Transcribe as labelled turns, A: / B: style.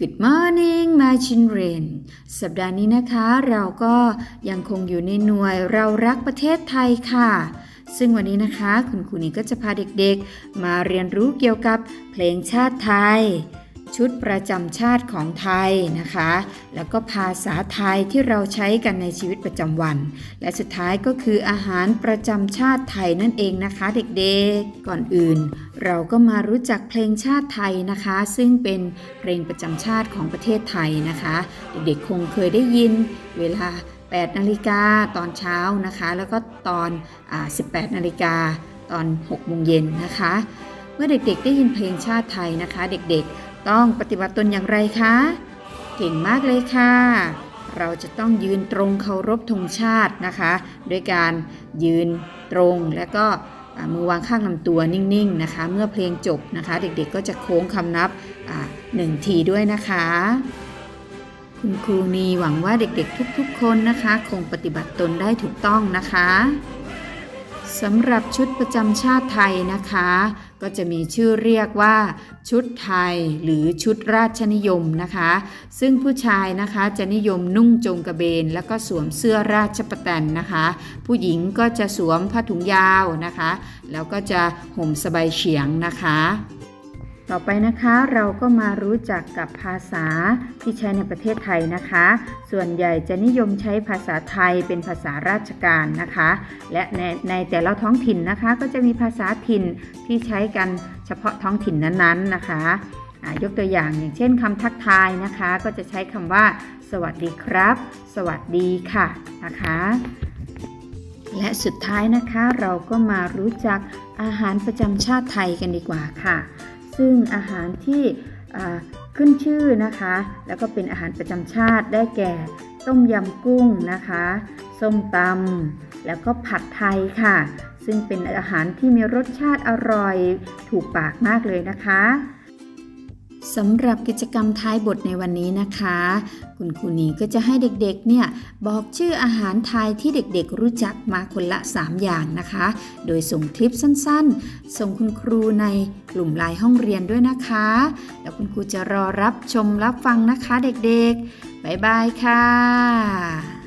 A: Good morning my children สัปดาห์นี้นะคะ เราก็ยังคงอยู่ในหน่วยเรารักประเทศไทยค่ะ ซึ่งวันนี้นะคะ คุณครูนี่ก็จะพาเด็กๆ มาเรียนรู้เกี่ยวกับเพลงชาติไทย ชุดประจำชาติของไทยนะคะ แล้วก็ภาษาไทยที่เราใช้กันในชีวิตประจำวัน และสุดท้ายก็คืออาหารประจำชาติไทยนั่นเองนะคะเด็กๆ ก่อนอื่น เราก็มารู้จักเพลงชาติไทยนะคะ ซึ่งเป็นเพลงประจำชาติของประเทศไทยนะคะ เด็กๆคงเคยได้ยินเวลา 8 นาฬิกาตอนเช้านะคะ แล้วก็ตอนอา18 นาฬิกาตอน 6 โมงเย็นนะคะ เมื่อเด็กๆ ได้ยินเพลงชาติไทยนะคะ เด็กๆ ต้องปฏิบัติตนอย่างไรคะ เก่งมากเลยค่ะ เราจะต้องยืนตรงเคารพธงชาตินะคะ ด้วยการยืนตรงและก็มือวางข้างลำตัวนิ่งๆนะคะ เมื่อเพลงจบนะคะ เด็กๆก็จะโค้งคำนับหนึ่งทีด้วยนะคะ คุณครูนีหวังว่าเด็กๆทุกๆ คนนะคะ คงปฏิบัติตนได้ถูกต้องนะคะสำหรับชุดประจำชาติไทยนะคะ ก็จะมีชื่อเรียกว่าชุดไทยหรือชุดราชนิยมนะคะ ซึ่งผู้ชายนะคะจะนิยมนุ่งจงกระเบน แล้วก็สวมเสื้อราชประแตนนะคะ ผู้หญิงก็จะสวมผ้าถุงยาวนะคะ แล้วก็จะห่มสบายเฉียงนะคะ ต่อไปนะคะเราก็มารู้จักกับภาษาที่ใช้ในประเทศไทยนะคะ ส่วนใหญ่จะนิยมใช้ภาษาไทยเป็นภาษาราชการนะคะ และในในแต่ละท้องถิ่นนะคะ ก็จะมีภาษาถิ่นที่ใช้กันเฉพาะท้องถิ่นนั้นๆนะคะยกตัวอย่างอย่างเช่นคำทักทายนะคะ ก็จะใช้คำว่า สวัสดีครับ สวัสดีค่ะนะคะและสุดท้ายนะคะเราก็มารู้จักอาหารประจำชาติไทยกันดีกว่าค่ะ ซึ่งอาหารที่ขึ้นชื่อนะคะ แล้วก็เป็นอาหารประจำชาติได้แก่ ต้มยำกุ้งนะคะ ส้มตำแล้วก็ผัดไทยค่ะ ซึ่งเป็นอาหารที่มีรสชาติอร่อยถูกปากมากเลยนะคะ สำหรับกิจกรรมท้ายบทในวันนี้นะคะ คุณครูนีก็จะให้เด็กๆเนี่ยบอกชื่ออาหารไทยที่เด็กๆรู้จักมาคนละ 3 อย่างนะคะ โดยส่งคลิปสั้นๆ ส่งคุณครูในกลุ่มไลน์ห้องเรียนด้วยนะคะ แล้วคุณครูจะรอรับชมรับฟังนะคะเด็กๆ บ๊ายบายค่ะ